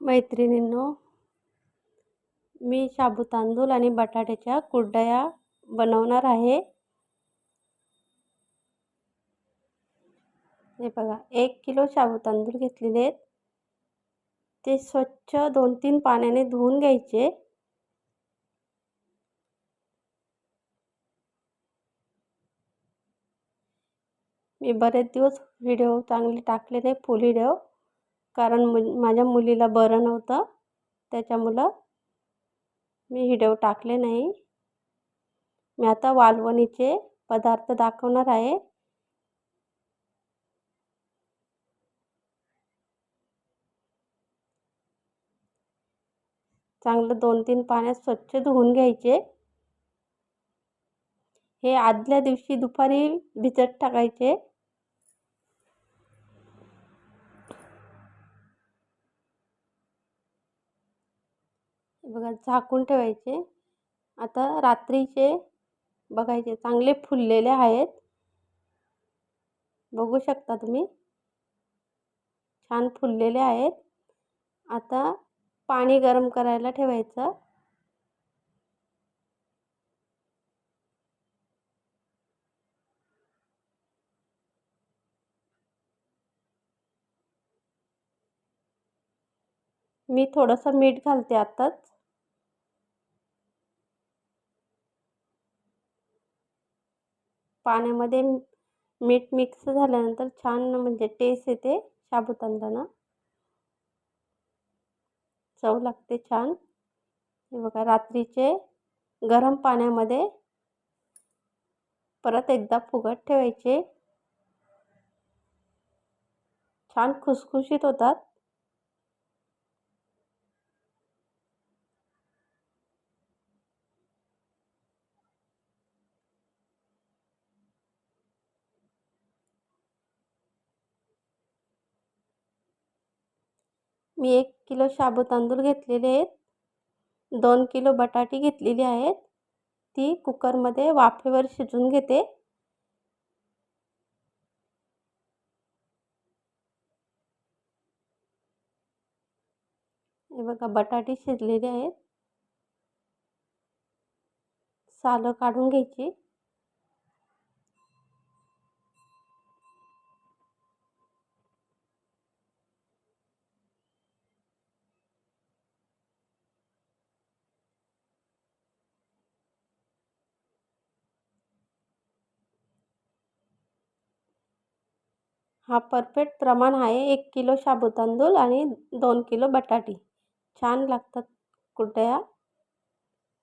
मैत्रिणींनो मी शाबू तांदूळ आणि बटाट्याच्या कुरडया बनवणार आहे. हे बघा एक किलो शाबू तांदूळ घेतलेले आहेत. ते स्वच्छ दोन तीन पाण्याने धुवून घ्यायचे. मी बरेच दिवस व्हिडिओ चांगले टाकले नाही फुल व्हिडिओ. कारण मु माझ्या मुलीला बरं नव्हतं. त्याच्यामुळं मी हिडव टाकले नाही. मी आता वालवणीचे पदार्थ दाखवणार आहे. चांगलं दोन तीन पाण्यात स्वच्छ धुवून घ्यायचे. हे आदल्या दिवशी दुपारी भिजत टाकायचे. बघा झाकून ठेवायचे. आता रात्रीचे बघायचे चांगले फुललेले आहेत. बघू शकता तुम्ही. छान फुललेले आहेत. आता पाणी गरम करायला ठेवायचं. मी थोडंसं मीठ घालते आत्ताच पाण्यामध्ये मीठ मिक्स झाल्यानंतर छान म्हणजे टेस्ट येते साबुदाण्याला चव लागते छान. हे बघा रात्रीचे गरम पाण्यामध्ये परत एकदा फुगत ठेवायचे. छान खुसखुशीत होतात. मी एक किलो शाबू तांदूळ घेतलेले आहेत. दोन किलो बटाटी घेतलेली आहेत. ती कुकरमध्ये वाफेवर शिजवून घेते. हे बघा बटाटी शिजलेली आहेत. सालं काढून घ्यायची. हा परफेक्ट प्रमाण आहे. एक किलो शाबू तांदूळ आणि दोन किलो बटाटी. छान लागतात कुरडया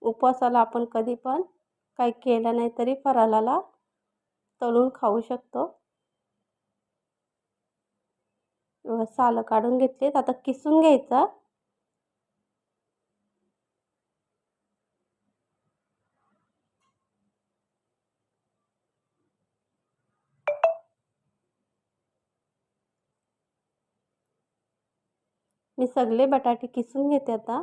उपवासाला आपण कधी पण काही केलं नाही तरी फराळाला तळून खाऊ शकतो. सालं काढून घेतलेत. आता किसून घ्यायचा. मी सगळे बटाटे किसून घेते आता.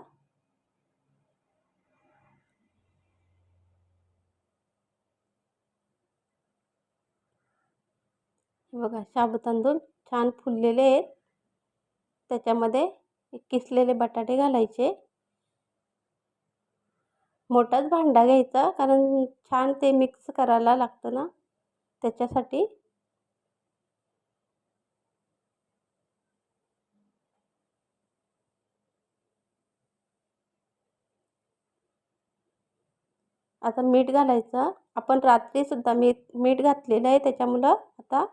बघा शाबू तांदूळ छान फुललेले आहेत. त्याच्यामध्ये किसलेले बटाटे घालायचे. मोठाच भांडा घ्यायचा कारण छान ते मिक्स करायला लागतं ना. त्याच्यासाठी आता मीठ घालायचं. आपण रात्रीसुद्धा मीठ मीठ घातलेलं आहे. त्याच्यामुळं आता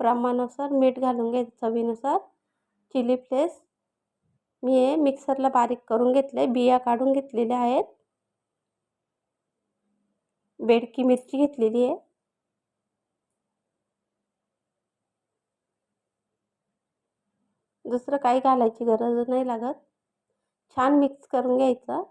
प्रमाणानुसार मीठ घालून घ्यायचं. चवीनुसार चिली फ्लेस मी हे मिक्सरला बारीक करून घेतलं आहे बिया काढून घेतलेल्या आहेत. बेडकी मिरची घेतलेली आहे. दुसरं काही घालायची गरज नाही लागत. छान मिक्स करून घ्यायचं.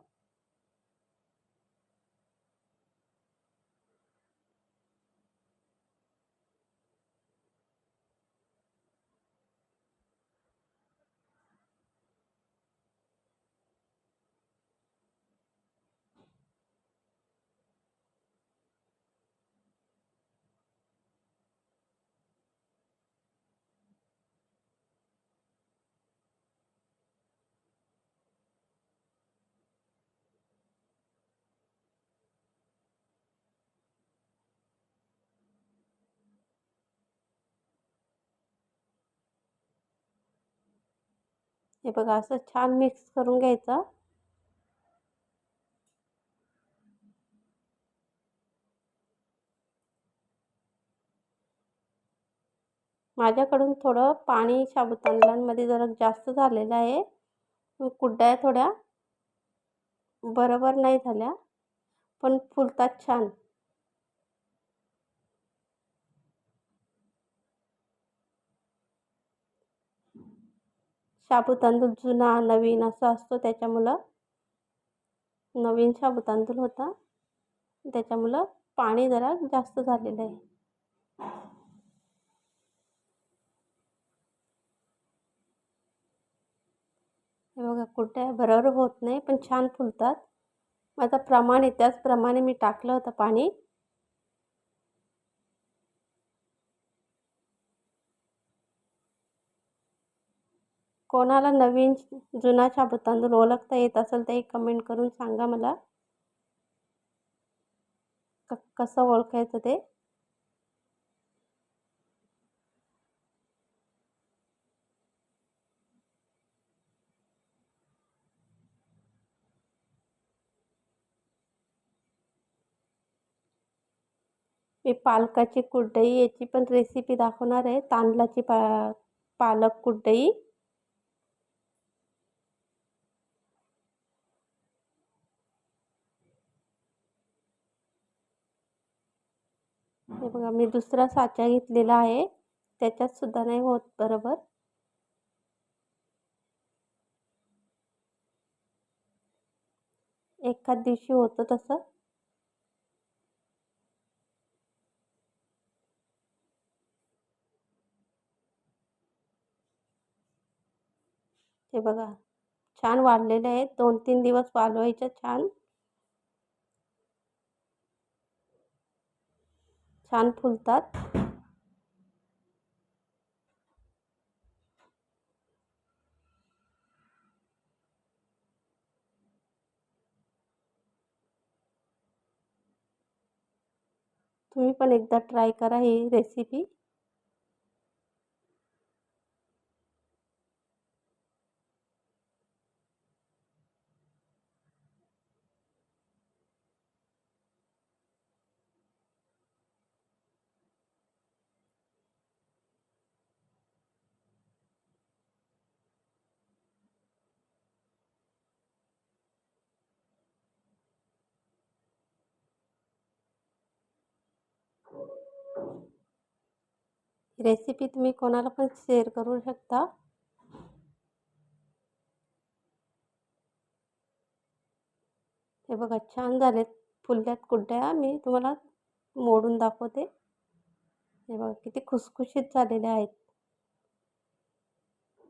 हे बघा असं छान मिक्स करून घ्यायचं. माझ्याकडून थोडं पाणी साबुदाण्यामध्ये जरा जास्त झालेलं आहे. कुड्या थोड्या बरोबर नाही झाल्या पण फुलतात छान. शाबू तांदूळ जुना नवीन असं असतो त्याच्यामुळं. नवीन शाबू तांदूळ होता. त्याच्यामुळं पाणी जरा जास्त झालेलं आहे. हे बघा कुठे बरोबर होत नाही पण छान फुलतात. माझा प्रमाण आहे त्याचप्रमाणे मी टाकलं होतं पाणी. कोणाला नवीन जुना शाबू तांदूळ ओळखता येत असेल तर एक कमेंट करून सांगा मला. क कसं ओळखायचं ते? मी पालकाची कुड्डई याची पण रेसिपी दाखवणार आहे. तांदळाची पा पालक कुड्डई हे बघा मी दुसरा साचा घेतलेला आहे. त्याच्यात सुद्धा नाही होत बरोबर? एखाद दिवशी होतं तसं? हे बघा छान वाढलेले आहेत. दोन तीन दिवस वाळवायचं छान. छान फुलत तुम्हें एकदा ट्राय करा ही रेसिपी रेसिपी तुम्ही कोणाला पण शेअर करू शकता. हे बघा छान झालेत फुलल्यात कुड्या मी तुम्हाला मोडून दाखवते. हे बघा किती खुसखुशीत झालेले आहेत.